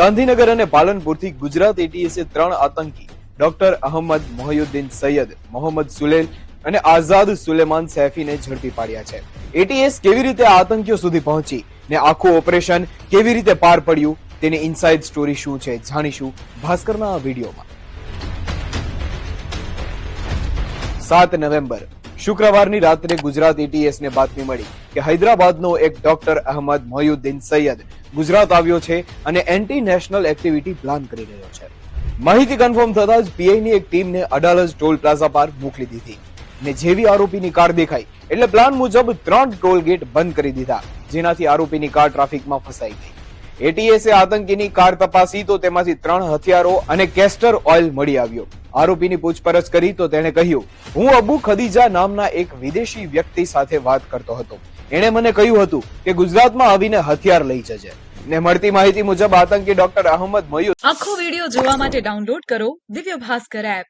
ગાંધીનગર અને પાલનપુરથી ગુજરાત એટીએસે ત્રણ આતંકી, ડોક્ટર અહમદ મોહયુદ્દીન સૈયદ, મોહમ્મદ સુલેલ અને આઝાદ સુલેમાન સૈફીને ઝડપી પાડ્યા છે. એટીએસ કેવી રીતે આતંકીઓ સુધી પહોંચી ને આખું ઓપરેશન કેવી રીતે પાર પડ્યું તેની ઇનસાઇડ સ્ટોરી શું છે જાણીશું ભાસ્કરના આ વિડીયોમાં. સાત નવેમ્બર શુક્રવારની રાત્રે ગુજરાત એટીએસને બાતમી મળી કે હૈદરાબાદનો એક ડોક્ટર અહમદ મોહયુદ્દીન સૈયદ ગુજરાત આવ્યો છે અને એન્ટી નેશનલ એક્ટિવિટી પ્લાન કરી રહ્યો છે. માહિતી કન્ફર્મ થતા જ પીઆઈની એક ટીમને અડાલજ ટોલ પ્લાઝા પર મોકલી દીધી. ને જેવી આરોપીની કાર દેખાઈ, એટલે પ્લાન મુજબ ત્રણ ટોલ ગેટ બંધ કરી દીધા, જેનાથી આરોપીની કાર ટ્રાફિકમાં ફસાઈ ગઈ. એટીએસે આતંકીની કાર તપાસી તો તેમાંથી ત્રણ હથિયારો અને કેસ્ટર ઓઇલ મળી આવ્યો. આરોપીની પૂછપરછ કરી તો તેણે કહ્યું, હું અબુ ખદીજા નામના એક વિદેશી વ્યક્તિ સાથે વાત કરતો હતો. એણે મને કહ્યું હતું કે ગુજરાતમાં આવીને હથિયાર લઈ જજે. ને મળતી માહિતી મુજબ આતંકી ડોક્ટર અહમદ મયુર આખો વિડિયો જોવા માટે ડાઉનલોડ કરો દિવ્ય ભાસ્કર એપ.